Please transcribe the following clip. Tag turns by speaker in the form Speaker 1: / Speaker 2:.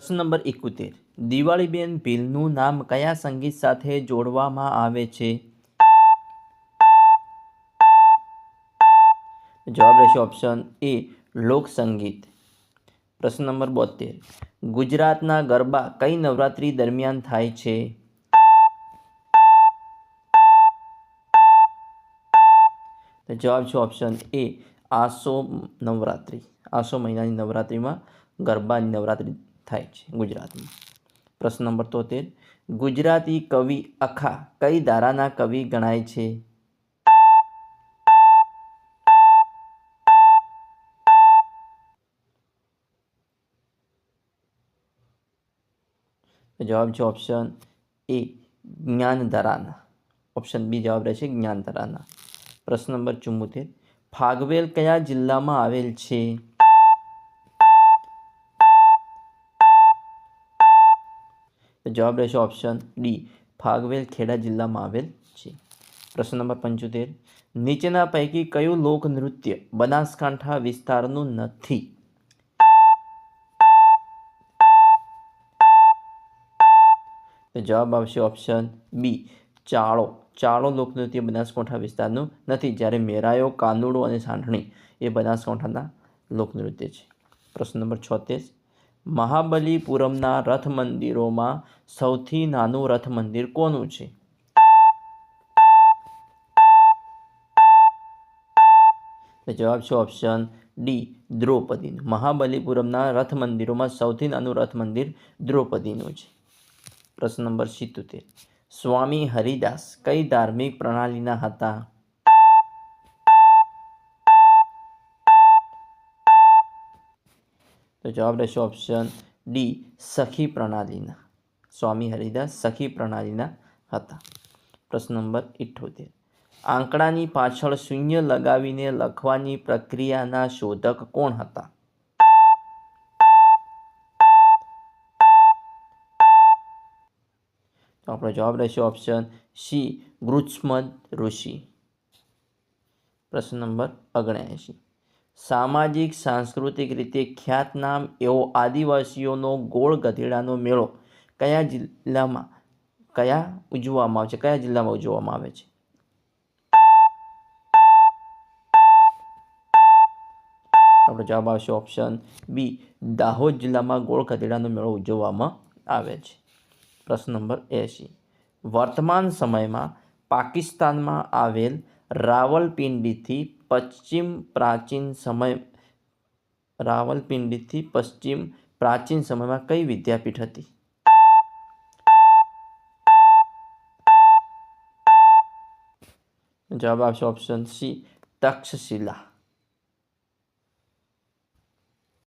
Speaker 1: પ્રશ્ન નંબર એકોતેર. દિવાળીબેન ભીલનું નામ કયા સંગીત સાથે જોડવામાં આવે છે? જવાબ રહેશે ઓપ્શન એ લોકસંગીત. પ્રશ્ન નંબર બોતેર. ગુજરાતના ગરબા કઈ નવરાત્રી દરમિયાન થાય છે? જવાબ છે ઓપ્શન એ આસો નવરાત્રિ. આસો મહિનાની નવરાત્રિમાં ગરબાની નવરાત્રિ થાય છે ગુજરાતમાં. પ્રશ્ન નંબર તોતેર. ગુજરાતી કવિ અખા કઈ ધારાના કવિ ગણાય છે? જવાબ છે ઓપ્શન એ, જ્ઞાનધારાના. ઓપ્શન બી જવાબ રહેશે જ્ઞાનધારાના. પ્રશ્ન નંબર ચુમ્મોતેર ફાગવેલ કયા જિલ્લામાં આવેલ છે? તો જવાબ રહેશે ઓપ્શન ડી ફાગવેલ ખેડા જિલ્લામાં આવેલ છે. પ્રશ્ન નંબર પંચોતેર. નીચેના પૈકી કયું લોકનૃત્ય બનાસકાંઠા વિસ્તારનું નથી? તો જવાબ આવશે ઓપ્શન બી ચાળો. ચાળો લોકનૃત્ય બનાસકાંઠા વિસ્તારનું નથી. જ્યારે મેરાયો, કાનુડો અને સાંઠણી એ બનાસકાંઠાના લોકનૃત્ય છે. પ્રશ્ન નંબર છોતેર. મહાબલીપુરમના રથ મંદિરોમાં સૌથી નાનું રથ મંદિર કોનું છે? જવાબ છે ઓપ્શન ડી દ્રૌપદીનું. મહાબલીપુરમના રથ મંદિરોમાં સૌથી નાનું રથ મંદિર દ્રૌપદીનું છે. પ્રશ્ન નંબર સિત્તોતેર. સ્વામી હરિદાસ કઈ ધાર્મિક પ્રણાલીના હતા? તો જવાબ રહેશે ઓપ્શન ડી સખી પ્રણાલીના. સ્વામી હરિદાસ સખી પ્રણાલીના હતા. પ્રશ્ન નંબર ઇઠ્ઠોતેર આંકડાની પાછળ શૂન્ય લગાવીને લખવાની પ્રક્રિયાના શોધક કોણ હતા? તો આપણો જવાબ રહેશે ઓપ્શન સી ગૃત્સમદ ઋષિ. પ્રશ્ન નંબર ઓગણએંશી સામાજિક, સાંસ્કૃતિક રીતે ખ્યાતનામ એવો આદિવાસીઓનો ગોળ ગધેડાનો મેળો કયા જિલ્લામાં, કયા ઉજવવામાં આવે છે? કયા જિલ્લામાં ઉજવવામાં આવે છે? આપણો જવાબ આવશે ઓપ્શન બી દાહોદ જિલ્લામાં ગોળ ગધેડાનો મેળો ઉજવવામાં આવે છે. પ્રશ્ન નંબર એંશી વર્તમાન સમયમાં પાકિસ્તાનમાં આવેલ રાવલપિંડીથી પશ્ચિમ પ્રાચીન સમય રાવલપિંડીથી પશ્ચિમ પ્રાચીન સમયમાં કઈ વિદ્યાપીઠ હતી જવાબ આવશે ઓપ્શન સી તક્ષશિલા